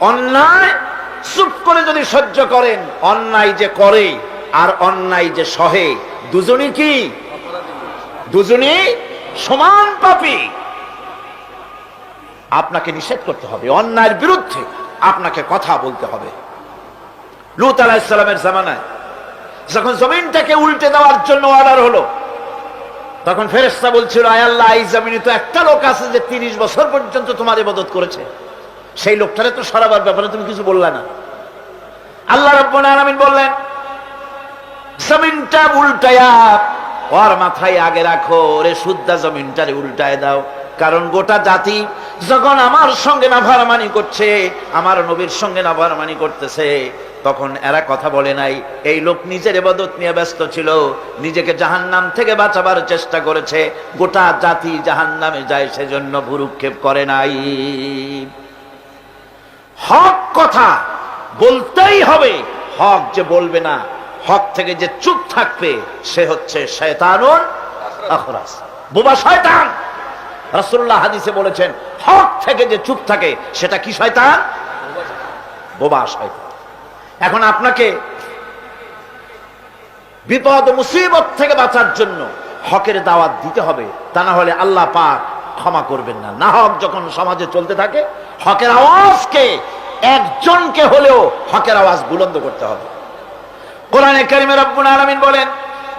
অন্যায় চুপ করে যদি সহ্য করেন, অন্যায় যে করে আর অন্যায় যে সহে, দুজনই কি? দুজনই সমান পাপী। আপনাকে নিষেধ করতে হবে, অন্যায়ের বিরুদ্ধে আপনাকে কথা বলতে হবে। লুত আলাহিসাল্লামের জামানায় যখন জমিনটাকে উল্টে দেওয়ার জন্য অর্ডার হলো, তখন ফেরেস্তা বলছিল, আয় আল্লাহ, এই জমিনে তো একটা লোক আছে যে তিরিশ বছর পর্যন্ত তোমার ইবাদত করেছে। সেই লোকটারে তো সরাবার ব্যাপারে তুমি কিছু বললা না। আল্লাহ রব্বুল আলামিন বললেন, জমিনটা উল্টায়া, ওর মাথায় আগে রাখো রে শুদ্ধা জমিনটারে উল্টায় দাও। কারণ গোটা জাতি যখন আমার সঙ্গে নাভারমানি করছে, আমার নবীর সঙ্গে নাভারমানি করতেছে, তখন এরা কথা বলে নাই। এই লোক নিজের এবাদত নিয়ে ব্যস্ত ছিল, নিজেকে জাহান্নাম থেকে বাঁচাবার চেষ্টা করেছে। গোটা জাতি জাহান্নামে যায়, সেজন্য ভুরুক্ষেপ করে নাই। হক কথা বলতেই হবে। হক যে বলবে না, হক থেকে যে চুপ থাকবে, সে হচ্ছে আখরাস। বোবা শয়তান! হাদিসে বলেছেন, হক থেকে যে চুপ থাকে, সেটা কি শয়তান? বোবা শয়তান। এখন আপনাকে বিপদ, মুসিবত থেকে বাঁচার জন্য হকের দাওয়াত দিতে হবে। তা না হলে আল্লাহ পাক ক্ষমা করবেন না না হক যখন সমাজে চলতে থাকে হকের আওয়াজকে একজনকে হলেও হকের আওয়াজ বুলন্দ করতে হবে কোরআনে কারিমে রব্বুল আলামিন বলেন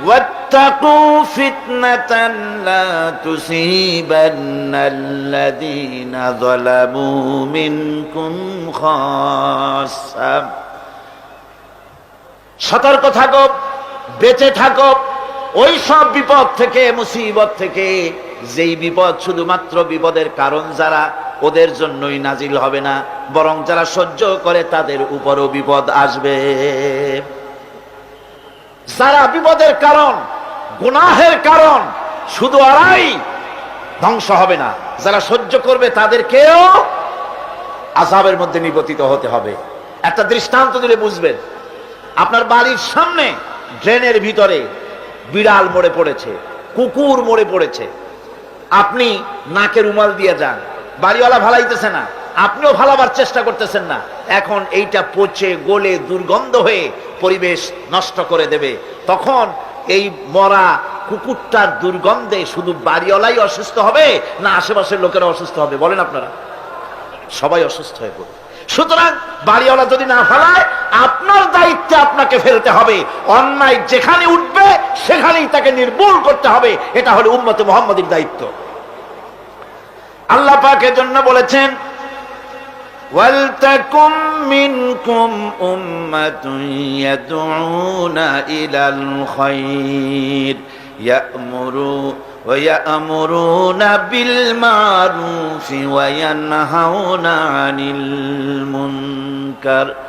واتقوا فتنة لا تصيبن الذين ظلموا منكم خاصة সতর্ক থাকো বেঁচে থাকো ওই সব বিপদ থেকে মুসিবত থেকে যেই বিপদ শুধুমাত্র বিপদের কারণ যারা ওদের জন্যই নাজিল হবে না, বরং যারা সহ্য করে তাদের উপরও বিপদ আসবে। যারা বিপদের কারণ, গুনাহের কারণ, শুধু আড়াই ধ্বংস হবে না, যারা সহ্য করবে তাদেরকেও আজাবের মধ্যে নিপতিত হতে হবে। একটা দৃষ্টান্ত দিলে বুঝবেন, আপনার বাড়ির সামনে ড্রেনের ভিতরে বিড়াল মরে পড়েছে, কুকুর মরে পড়েছে আপনি নাকে রুমাল দিয়ে যান। বাড়িওয়ালা ভালাইতেছে না। আপনিও ভালাবার চেষ্টা করতেছেন না। এখন এইটা পচে, গলে, দুর্গন্ধ হয়ে পরিবেশ নষ্ট করে দেবে। তখন এই মরা কুকুরটার দুর্গন্ধে শুধু বাড়িওয়ালাই অসুস্থ হবে না আশেপাশের লোকেরা অসুস্থ হবে? বলেন আপনারা। সবাই অসুস্থ হয়ে পড়বে। সুতরাং বাড়িওয়ালা যদি না ফেলায় আপনার দায়িত্বে আপনাকে ফেলতে হবে অন্যায় যেখানে উঠবে সেখানেই তাকে নির্মূল করতে হবে এটা হলো উম্মতে মোহাম্মদের দায়িত্ব আল্লাহ পাকের জন্য বলেছেন ولتكن منكم أمة يدعون إلى الخير يأمروا ويأمرون بالمعروف وينهون عن المنكر وأولئك هم المفلحون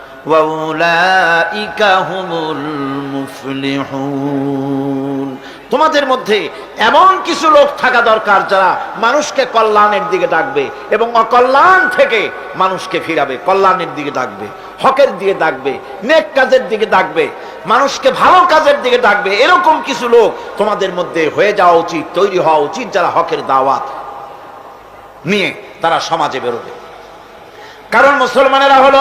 তোমাদের মধ্যে এমন কিছু লোক থাকা দরকার যারা মানুষকে কল্যাণের দিকে ডাকবে এবং অকল্যাণ থেকে মানুষকে ফিরাবে, কল্যাণের দিকে ডাকবে, হকের দিকে ডাকবে, নেক কাজের দিকে ডাকবে, মানুষকে ভালো কাজের দিকে ডাকবে, এরকম কিছু লোক তোমাদের মধ্যে হয়ে যাওয়া উচিত, তৈরি হওয়া উচিত যারা হকের দাওয়াত নিয়ে তারা সমাজে বেরোবে। কারণ মুসলমানেরা হলো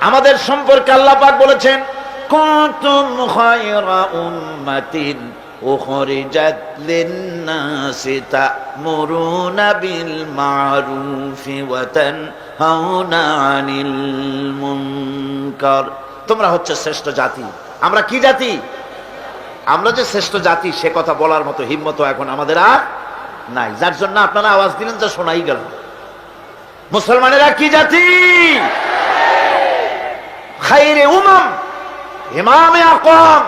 আমাদের সম্পর্কে আল্লাহ পাক বলেছেন কুনতুম খায়রা উম্মাতিন উখরিজাত লিন-নাসি তা'মুরুনা বিল মা'রুফি ওয়া তানহাউনা আনিল মুনকার। তোমরা হচ্ছে শ্রেষ্ঠ জাতি। আমরা কি জাতি? আমরা যে শ্রেষ্ঠ জাতি সে কথা বলার মতো হিম্মত এখন আমাদের আর নাই। যার জন্য আপনারা আওয়াজ দিলেন যা শোনাই গেল। মুসলমানেরা কি জাতি? খাইরে উমাম, ইমামে আকম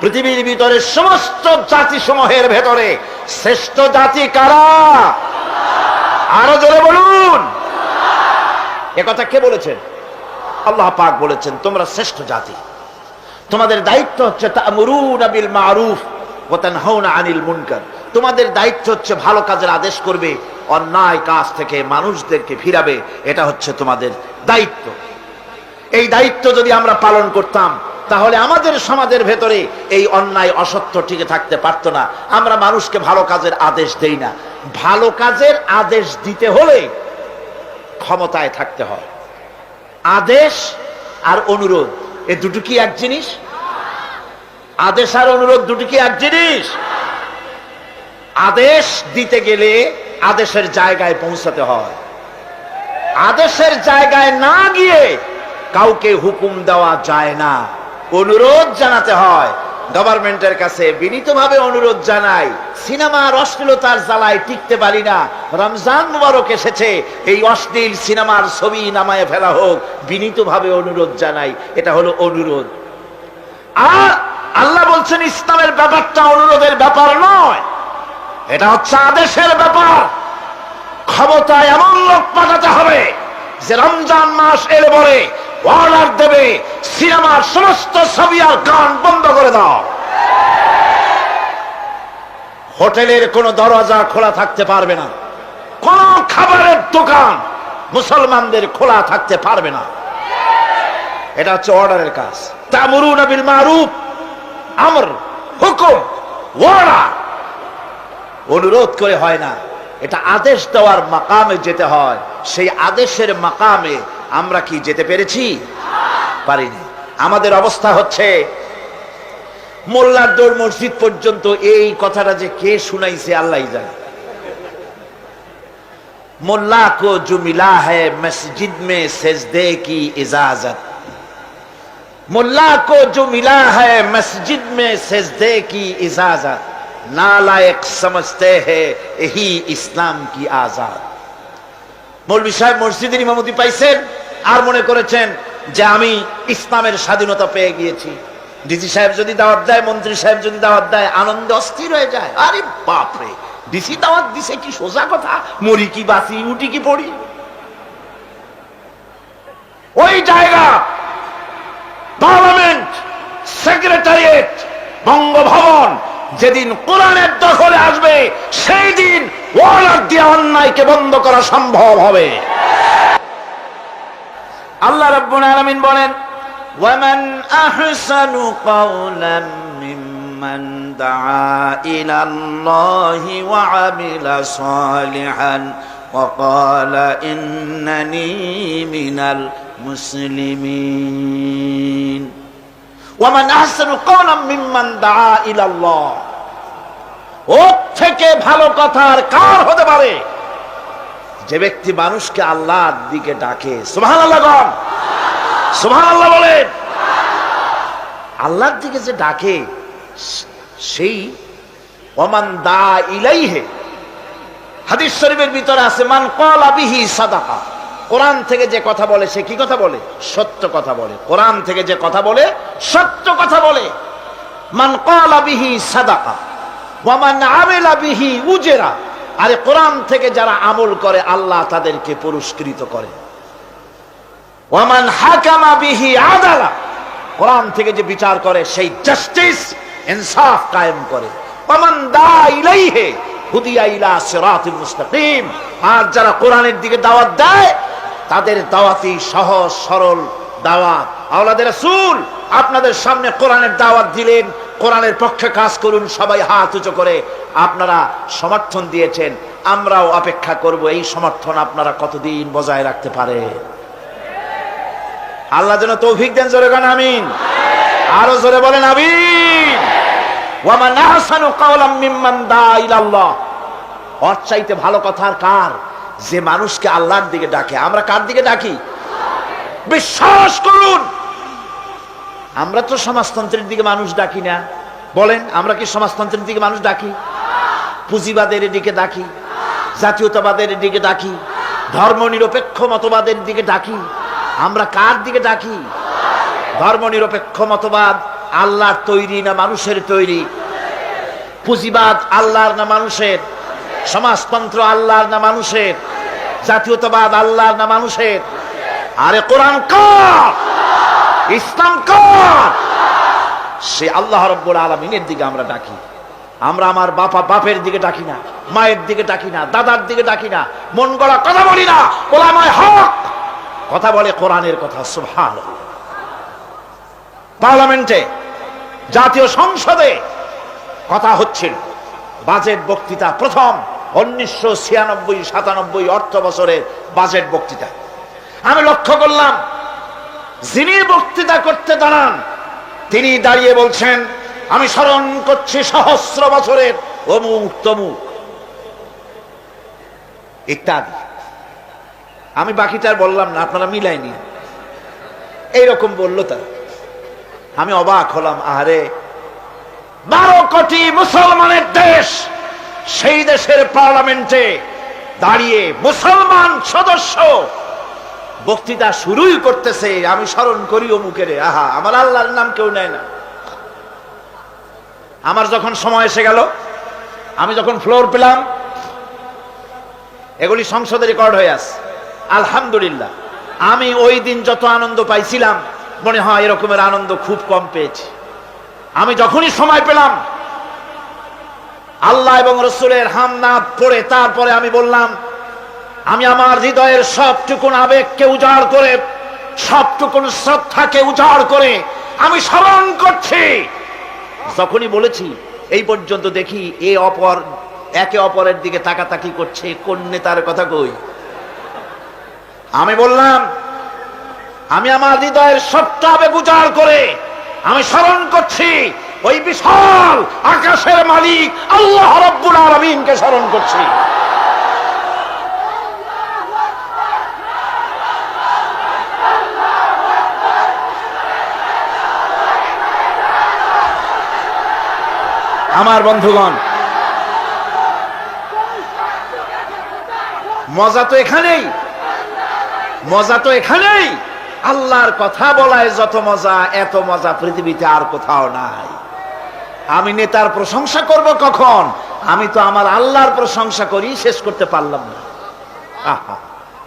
পৃথিবীর ভিতরে সমস্ত জাতি সমূহের ভেতরে শ্রেষ্ঠ জাতি কারা? আরও জোরে বলুন। কথা কে বলেছেন? আল্লাহ পাক বলেছেন, তোমরা শ্রেষ্ঠ জাতি। তোমাদের দায়িত্ব হচ্ছে তা'মুরুনা বিল মারুফ আনিল মুনকার। তোমাদের দায়িত্ব হচ্ছে ভালো কাজের আদেশ করবে, অন্যায় কাজ থেকে মানুষদেরকে ফিরাবে, এটা হচ্ছে তোমাদের দায়িত্ব। এই দায়িত্ব যদি আমরা পালন করতাম, তাহলে আমাদের সমাজের ভেতরে এই অন্যায়, অসত্য টিকে থাকতে পারতো না। আমরা মানুষকে ভালো কাজের আদেশ দেই না। ভালো কাজের আদেশ দিতে হলে ক্ষমতায় থাকতে হয়। আদেশ আর অনুরোধ, এ দুটো কি এক জিনিস? আদেশ আর অনুরোধ দুটো কি এক জিনিস? আদেশ দিতে গেলে আদেশের জায়গায় পৌঁছাতে হয়। আদেশের জায়গায় না গিয়ে কাউকে হুকুম দেওয়া যায় না। অনুরোধ জানাতে হয়। গভর্নমেন্টের কাছে বিনীতভাবে অনুরোধ জানাই, সিনেমার অশ্লীলতার জ্বালায় টিকতে পারি না। রমজান মুবারক এসেছে, এই অশ্লীল সিনেমার ছবি নামায় ফেলা হোক, বিনীতভাবে অনুরোধ জানাই, এটা হলো অনুরোধ। আর আল্লাহ বলছেন, ইসলামের ব্যাপারটা অনুরোধের ব্যাপার নয়, এটা হচ্ছে আদেশের ব্যাপার। ক্ষমতায় এমন লোক পাঠাতে হবে যে রমজান মাস এলে পরে অর্ডার দেবে সিনেমার সমস্ত ছবি আর গান বন্ধ করে দাও। হোটেলের কোনো দরজা খোলা থাকতে পারবে না। কোন খাবারের দোকান মুসলমানদের খোলা থাকতে পারবে না। এটা হচ্ছে অর্ডারের কাজ। তামরু নবিল মারুফ, আমর, হুকুম ওয়ার্ডার অনুরোধ করে হয় না, এটা আদেশ দেওয়ার মাকামে যেতে হয়। সেই আদেশের মাকামে আমরা কি যেতে পেরেছি? পারিনি। আমাদের অবস্থা হচ্ছে, মোল্লার মসজিদ পর্যন্ত এই কথাটা যে কে শুনাইছে আল্লাহ জানে। মোল্লা কো মিলা মসজিদ মে সেজদে কি ইজাজত। মোল্লা কো মসজিদ মে কি ইজাজত। নালায়ক সমঝতে হ্যাঁ ইসলাম কি আজাদ। মৌলবি সাহেব মসজিদের ইমামতি পাইছেন? আর মনে করেছেন যে আমি ইসলামের স্বাধীনতা পেয়ে গিয়েছি। ডিসি সাহেব যদি দাওয়াত দেয়, মন্ত্রী সাহেব যদি দাওয়াত দেয়, আনন্দে অস্থির হয়ে যায়। আরে বাপরে, ডিসি দাওয়াত দিছে কি সোজা কথা? মরি কি বাসি উঠি কি পড়ি? ওই জায়গা পার্লামেন্ট সেক্রেটারিয়েট বঙ্গভবন, যেদিন কোরআনের দখলে আসবে, সেই দিন ওয়ার্ডার দিয়ে অন্যায়কে বন্ধ করা সম্ভব হবে। আল্লাহ রাব্বুল আলামিন বলেন, ওয়ামান আহসানু কাওলাম মিম্মান দাআ ইলা আল্লাহি ওয়া আমিলা সালিহান ওয়া ক্বালা ইন্নানি মিনাল মুসলিমিন। ওয়ামান আহসানু কাওলাম মিম্মান দাআ ইলা আল্লাহ ওর থেকে ভালো কথা আর কার হতে পারে? যে ব্যক্তি মানুষকে আল্লাহর দিকে ডাকে সুবহান আল্লাহ গণ। সুবহান আল্লাহ বলেন। আল্লাহর দিকে যে ডাকে, সেই ওমান দা ইলাইহে। হাদিস শরীফের ভিতরে আছে, মান কলা বিহি সাদাকা। কোরআন থেকে যে কথা বলে, সে কি কথা বলে? সত্য কথা বলে। কোরআন থেকে যে কথা বলে, সত্য কথা বলে। মান কলা বিহি সাদাকা। ওয়ামান আমেলা বিহি উজেরা। আরে কোরআন থেকে যারা আমল করে, আল্লাহ তাদেরকে পুরস্কৃত করে। ওয়ামান হাকামা বিহি আদালা। কোরআন থেকে যে বিচার করে, সেই জাস্টিস, ইনসাফ কায়েম করে। ওয়ামান দা ইলাইহে, হুদিয়া ইলা সিরাতিল মুস্তাকিম। আর যারা কোরআনের দিকে দাওয়াত দেয়, তাদের দাওয়াতি সহজ, সরল দাওয়াত। আওলাদের আপনাদের সামনে কোরআনের দাওয়াত দিলেন, কোরআনের পক্ষে কাজ করুন, সবাই হাত উঁচু করে আপনারা সমর্থন দিয়েছেন, আমরাও অপেক্ষা করব, এই সমর্থন আপনারা কতদিন বজায় রাখতে পারে? আল্লাহ যেন তৌফিক দেন, জোরে গান, আমিন। আরও জোরে বলেন, আমিন। আহসানু কাওলাম দা ভালো কথার কার? যে মানুষকে আল্লাহর দিকে ডাকে। আমরা কার দিকে ডাকি? বিশ্বাস করুন। আমরা তো সমাজতন্ত্রের দিকে মানুষ ডাকি না। বলেন, আমরা কি সমাজতন্ত্রের দিকে মানুষ ডাকি? পুঁজিবাদের দিকে ডাকি, জাতীয়তাবাদের দিকে ডাকি ধর্ম নিরপেক্ষ মতবাদের দিকে ডাকি। আমরা কার দিকে ডাকি? ধর্ম নিরপেক্ষ মতবাদ আল্লাহর তৈরি না মানুষের তৈরি? পুঁজিবাদ আল্লাহর না মানুষের? সমাজতন্ত্র আল্লাহর না মানুষের? জাতীয়তাবাদ আল্লাহর না মানুষের? আরে কোরআন কার! ইসলাম সে আল্লাহ রব্বুল আলমিনের দিকে আমরা ডাকি। আমরা আমার বাপা বাপের দিকে ডাকি না, মায়ের দিকে ডাকি না, দাদার দিকে ডাকি না, মন গড়া কথা বলি না, ওলামায় হক! কথা বলে কোরআনের কথা সুভাল পার্লামেন্টে, জাতীয় সংসদে কথা হচ্ছিল। বাজেট বক্তৃতা প্রথম, উনিশশো ছিয়ানব্বই সাতানব্বই অর্থ বছরের বাজেট বক্তৃতা। আমি লক্ষ্য করলাম যিনি বক্তৃতা করতে দাঁড়ান, তিনি দাঁড়িয়ে বলছেন, আমি স্মরণ করছি সহস্র বছরের অমুক তমুক। ইত্যাদি। আমি বাকিটার বললাম না, আপনারা মিলাইনি এইরকম বলল তারা। আমি অবাক হলাম, আহারে, বারো কোটি মুসলমানের দেশ সেই দেশের পার্লামেন্টে দাঁড়িয়ে মুসলমান সদস্য বক্তৃতা শুরুই করতেছে, আমি স্মরণ করি অমুকের। আহা, আমার আল্লাহর নাম কেউ নেয় না। আমার যখন সময় এসে গেল, আমি যখন ফ্লোর পেলাম, এগুলি সংসদে রেকর্ড হয়ে আস আলহামদুলিল্লাহ। আমি ওই দিন যত আনন্দ পাইছিলাম, মনে হয় এরকমের আনন্দ খুব কম পেয়েছি। আমি যখনই সময় পেলাম, আল্লাহ এবং রসুলের হামনা পড়ে, তারপরে আমি বললাম আমি আমার হৃদয়ের সবটুকুন আবেগকে উজাড় করে, সবটুকুন শ্রদ্ধাকে উজাড় করে আমি স্মরণ করছি। যখনই বলেছি, এই পর্যন্ত দেখি এ অপর, একে অপরের দিকে তাকাতাকি করছে, কোন নেতার কথা কই? আমি বললাম, আমি আমার হৃদয়ের সবটা আবেগ উজাড় করে আমি স্মরণ করছি, ওই বিশাল আকাশের মালিক আল্লাহ রব্বুল আলমিনকে স্মরণ করছি। আমার বন্ধুগণ। মজা তো এখানেই। মজা তো এখানেই। আল্লাহর কথা বলায় যত মজা, এত মজা পৃথিবীতে আর কোথাও নাই। আমি নেতার প্রশংসা করব কখন? আমি তো আমার আল্লাহর প্রশংসা করি, শেষ করতে পারলাম না। আহা,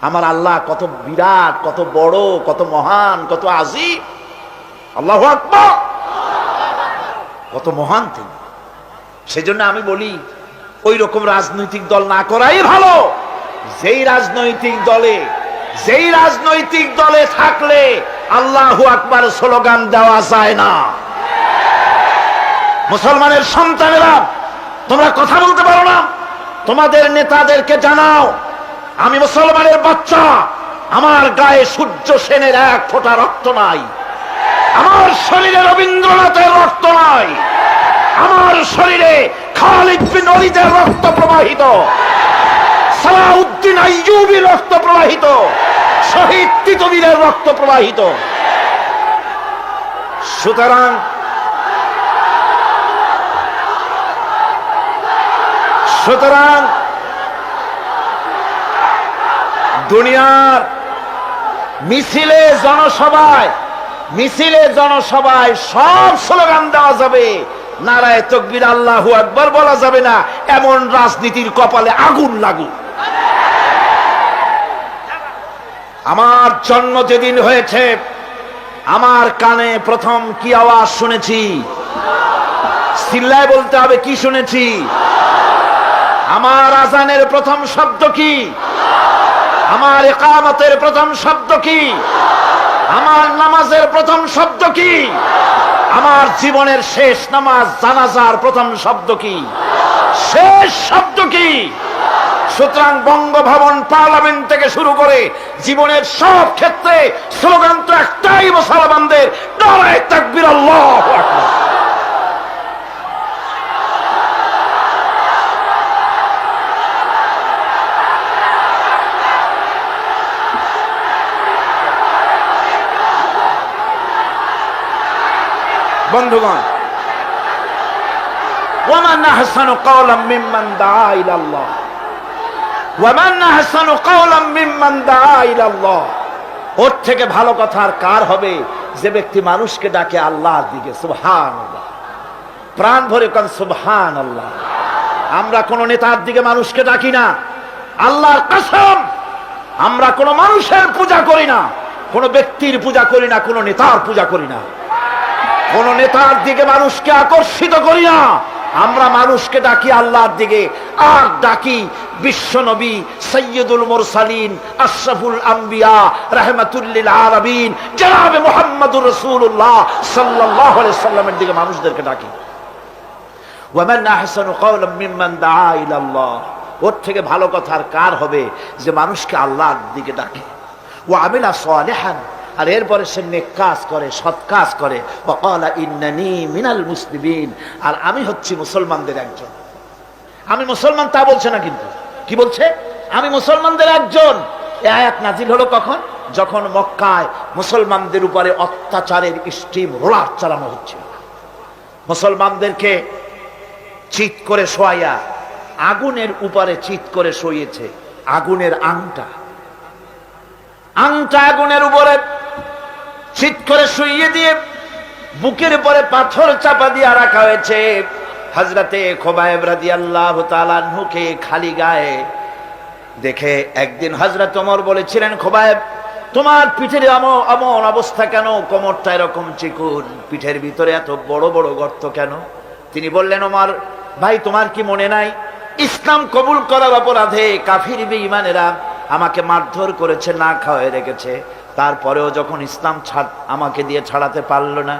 আমার আল্লাহ কত বিরাট, কত বড়, কত মহান, কত আজি আল্লাহ কত মহান তিনি। সেজন্য আমি বলি ওই রকম রাজনৈতিক দল না করাই ভালো। যেই রাজনৈতিক দলে, যেই রাজনৈতিক দলে থাকলে আল্লাহু আকবার স্লোগান দেওয়া যায় না। মুসলমানের সন্তানেরা, তোমরা কথা বলতে পারো না। তোমাদের নেতাদেরকে জানাও, আমি মুসলমানের বাচ্চা, আমার গায়ে সূর্য সেনের এক ফোঁটা রক্ত নাই। আমার শরীরে রবীন্দ্রনাথের রক্ত নাই। আমার শরীরে খালিদ বিন ওয়ালিদের রক্ত প্রবাহিত। সালাউদ্দিন আইয়ুবির রক্ত প্রবাহিত। শহীদ তিতবীরের রক্ত প্রবাহিত। সুতরাং সুতরাং দুনিয়ার মিছিলে জনসভায় মিছিলে জনসভায় সব স্লোগান দেওয়া যাবে। নারায় তকবির আল্লাহ একবার বলা যাবে না, এমন রাজনীতির কপালে আগুন লাগুক। আমার জন্ম যেদিন হয়েছে, আমার কানে প্রথম কি আওয়াজ শুনেছি? সিল্লায় বলতে হবে কি শুনেছি? আমার আজানের প্রথম শব্দ কি? আমার একামতের প্রথম শব্দ কি? আমার নামাজের প্রথম শব্দ কি? আমার জীবনের শেষ নামাজ, জানাজার প্রথম শব্দ কি? শেষ শব্দ কি? সুতরাং বঙ্গভবন পার্লামেন্ট থেকে শুরু করে জীবনের সব ক্ষেত্রে স্লোগান তো একটাই মুসলমানদের তাকবির আল্লাহ বন্ধুগণ ومن أحسن قولا ممن دعا إلى الله ومن أحسن قولا ممن دعا إلى الله ওর থেকে ভালো কথা আর কার হবে যে ব্যক্তি মানুষকে ডাকে আল্লাহর দিকে সুবহান প্রাণ ভরে কন সুবহান আল্লাহ আমরা কোন নেতার দিকে মানুষকে ডাকি না আল্লাহর কসম আমরা কোন মানুষের পূজা করি না কোন ব্যক্তির পূজা করি না কোন নেতার পূজা করি না কোন নেতার দিকে মানুষকে আকর্ষিত করি না। আমরা মানুষকে ডাকি আল্লাহর দিকে, আর ডাকি বিশ্ব নবী সৈয়দুল মুরসালিন, আশরাফুল আম্বিয়া, রাহমাতুল্লিল আলামিন, জনাবে মুহাম্মদুর রাসূলুল্লাহ সাল্লাল্লাহু আলাইহি সাল্লামের দিকে মানুষদেরকে ডাকি। ওয়ামান আহসানু কাওলাম মিম্মান দাআ ইলা আল্লাহ ওর থেকে ভালো কথা আর কার হবে যে মানুষকে আল্লাহর দিকে ডাকে। ও আমিলা সালিহান। আর এরপরে সে নেক কাজ করে, সৎ কাজ করে। মিনাল মুসলিমিন। আর আমি হচ্ছি মুসলমানদের একজন। আমি মুসলমান তা বলছে না কিন্তু। কি বলছে? আমি মুসলমানদের একজন। এ আয়াত নাজিল হলো কখন? যখন মক্কায় মুসলমানদের উপরে অত্যাচারের স্টিম, রোলার চালানো হচ্ছিল। মুসলমানদেরকে চিত করে শোয়াইয়া, আগুনের উপরে চিত করে শোয়েছে আগুনের আংটা। আংটা আগুনের উপরে চিত করে শুইয়ে দিয়ে বুকের পরে পাথর চাপা দিয়ে রাখা হয়েছে। হাজরাতে খোবায়েব তালানহুকে খালি গায়ে দেখে একদিন হজরত ওমর বলেছিলেন, খোবায়েব, তোমার পিঠের এমন অবস্থা কেন? কোমরটা এরকম চিকুন, পিঠের ভিতরে এত বড় বড় গর্ত কেন? তিনি বললেন, ওমর, ভাই, তোমার কি মনে নাই? ইসলাম কবুল করার অপরাধে কাফির ইমানেরা আমাকে মারধর করেছে, না খাওয়াই রেখেছে। তারপরেও যখন ইসলাম ছাড় আমাকে দিয়ে ছাড়াতে পারল না,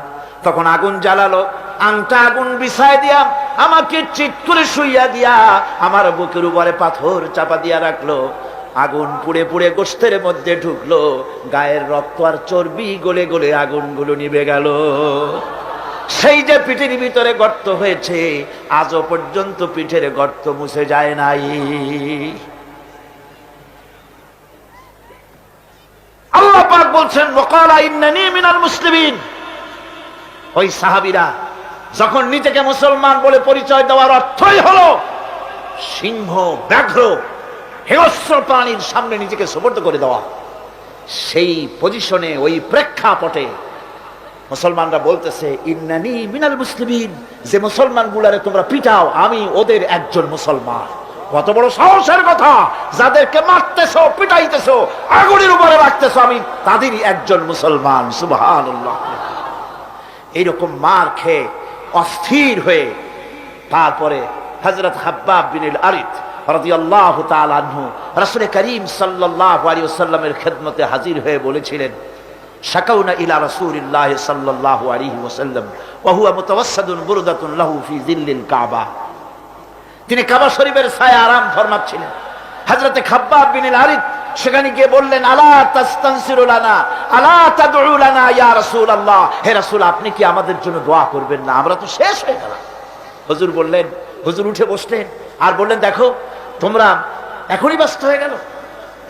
তখন আগুন জ্বালালো। আংটা আগুন বিছায় দিয়া আমাকে চিত করে শুইয়া দিয়া আমার বুকের উপরে পাথর চাপা দিয়া রাখল। আগুন পুড়ে পুড়ে গোস্তের মধ্যে ঢুকলো। গায়ের রক্ত আর চর্বি গলে গলে আগুনগুলো নিভে গেল। সেই যে পিঠের ভিতরে গর্ত হয়েছে, আজও পর্যন্ত পিঠের গর্ত মুছে যায় নাই আল্লাহ পাক বলছেন ওয়াকালা ইন্নানি মিনাল মুসলিমিন। ওই সাহাবীরা যখন নিজেকে মুসলমান বলে পরিচয় দেওয়ার অর্থই হলো সিংহ, ব্যাঘ্র হিংস্র প্রাণীর সামনে নিজেকে সুবর্দ করে দেওয়া। সেই পজিশনে, ওই প্রেক্ষাপটে মুসলমানরা বলতেছে, ইন্নানি মিনাল মুসলিমিন, যে মুসলমান গুলারে তোমরা পিটাও, আমি ওদের একজন মুসলমান। কত বড় সাহসের কথা। যাদেরকে মারতেছো, পিটাইতেছো, আগুনের উপরে রাখতেছো আমি, তাদেরই একজন মুসলমান, সুবহানাল্লাহ। এইরকম মার খেয়ে, অস্থির হয়ে, তারপরে হজরত হাব্বাব বিনিল আরিত রাদিয়াল্লাহু তাআলা আনহু করিম সাল্লাল্লাহু আলাইহি ওয়াসাল্লামের খেদমতে হাজির হয়ে বলেছিলেন, শাকাউনা ইলা রাসূলিল্লাহ সাল্লাল্লাহু আলাইহি ওয়াসাল্লাম, ওয়া হুয়া কাবা। তিনি কাবা শরীফের ছায়া আরাম ফরমাচ্ছিলেন। হযরতে খাব্বাব বিনিল আরিত সেখানে গিয়ে বললেন, আলা তাস্তানসিরু লানা, আলা তাদউ লানা ইয়া রাসূলুল্লাহ? হে রাসূল, আপনি কি আমাদের জন্য দোয়া করবেন না? আমরা তো শেষ হয়ে গেলাম। হুজুর বললেন, হুজুর উঠে বসলেন আর বললেন, দেখো, তোমরা এখনই ব্যস্ত হয়ে গেল।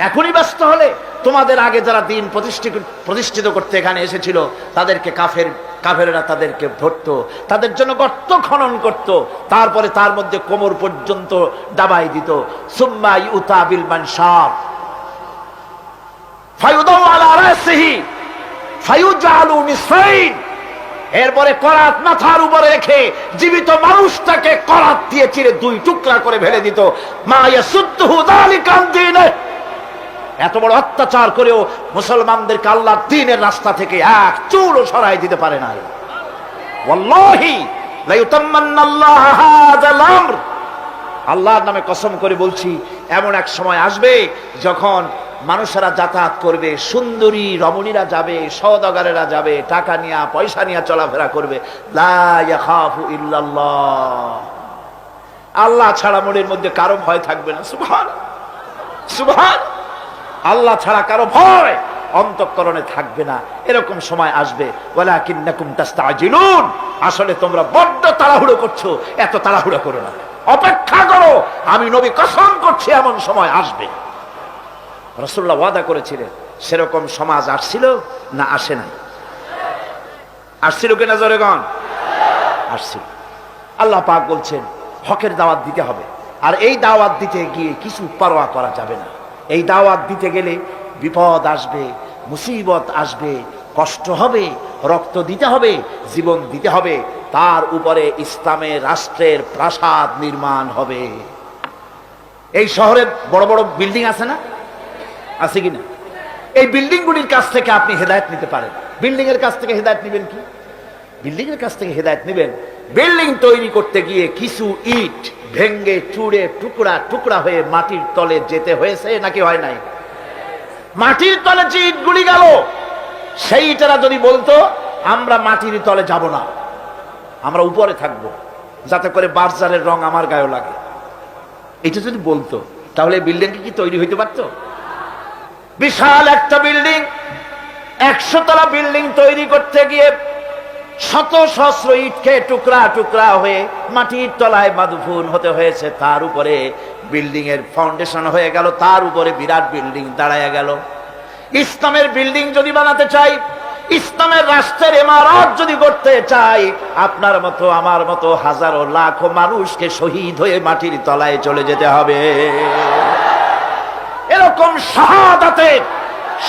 এখনই ব্যস্ত হলে তোমাদের আগে যারা দিন প্রতিষ্ঠিত প্রতিষ্ঠিত করতে এখানে এসেছিল, তাদেরকে কাফের কাফেরেরা তাদেরকে ধরতো, তাদের জন্য গর্ত খনন করত, তারপরে তার মধ্যে কোমর পর্যন্ত ডাবাই দিত। সুম্মা ইউতা বিল মানসাব এরপরে করাত মাথার উপরে রেখে জীবিত মানুষটাকে করাত দিয়ে চিরে দুই টুকরা করে ফেলে দিত। মা ইয়া ইয়াসুদ্দুহু যালিকান দীনে। এত বড় অত্যাচার করেও মুসলমানদেরকে আল্লাহ দিনের রাস্তা থেকে এক চুলও সরাই দিতে পারে না আল্লাহর নামে কসম করে বলছি, এমন এক সময় আসবে যখন মানুষেরা যাতায়াত করবে, সুন্দরী রমণীরা যাবে, সওদাগারেরা যাবে, টাকা নিয়ে, পয়সা নিয়ে চলাফেরা করবে। আল্লাহ ছাড়া মনের মধ্যে কারও ভয় থাকবে না। সুভান সুবহান। আল্লাহ ছাড়া কারও ভয় অন্তঃকরণে থাকবে না। এরকম সময় আসবে আসলে তোমরা বড্ড তাড়াহুড়ো করছ, এত তাড়াহুড়ো করো না। অপেক্ষা করো, আমি নবী কসম করছি, এমন সময় আসবে। রসুল্লাহ ওয়াদা করেছিলেন, সেরকম সমাজ আসছিল না আসে নাই। আসছিল কিনা জোরেগণ আসছিল। আল্লাহ পাক বলছেন, হকের দাওয়াত দিতে হবে। আর এই দাওয়াত দিতে গিয়ে কিছু পারোয়া করা যাবে না। এই দাওয়াত দিতে গেলে বিপদ আসবে, মুসিবত আসবে, কষ্ট হবে, রক্ত দিতে হবে, জীবন দিতে হবে, তার উপরে ইসলামের রাষ্ট্রের প্রাসাদ নির্মাণ হবে। এই শহরে বড় বড় বিল্ডিং আছে না? আছে কিনা এই বিল্ডিংগুলির কাছ থেকে আপনি হেদায়ত নিতে পারেন। বিল্ডিং এর কাছ থেকে হেদায়ত নেবেন কি? বিল্ডিং এর কাছ থেকে হেদায়ত নেবেন। বিল্ডিং তৈরি করতে গিয়ে কিছু ইট ভেঙ্গে চুড়ে টুকরা টুকরা হয়ে মাটির তলে যেতে হয়েছে নাকি হয় নাই? মাটির তলে যে ইটগুলি গেল। সেই ইটেরা যদি বলতো, আমরা মাটির তলে যাব না। আমরা উপরে থাকব, যাতে করে বার্জারের রং আমার গায়ে লাগে। এটা যদি বলতো, তাহলে বিল্ডিং কি তৈরি হইতে পারতো? বিশাল একটা বিল্ডিং একশো তলা বিল্ডিং তৈরি করতে গিয়ে শত সহস্র ইটকে টুকরা টুকরা হয়ে মাটির তলায় মাদুফুন হতে হয়েছে। তার উপরে বিল্ডিং এর ফাউন্ডেশন হয়ে গেল, তার উপরে বিরাট বিল্ডিং দাঁড়ায় গেল। ইসলামের বিল্ডিং যদি বানাতে চাই, ইসলামের রাষ্ট্রের এমারত যদি করতে চাই, আপনার মতো, আমার মতো হাজারো লাখো মানুষকে শহীদ হয়ে মাটির তলায় চলে যেতে হবে। এরকম শাহাদাতের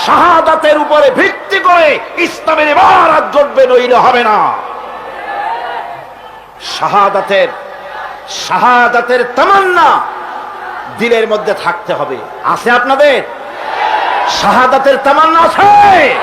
শাহাদাতের উপরে ভিত্তি করে ইসলামের আর গড়বে নইলে হবে না। শাহাদাতের শাহাদাতের তামান্না দিলের মধ্যে থাকতে হবে। আছে আপনাদের? শাহাদাতের তামান্না আছে।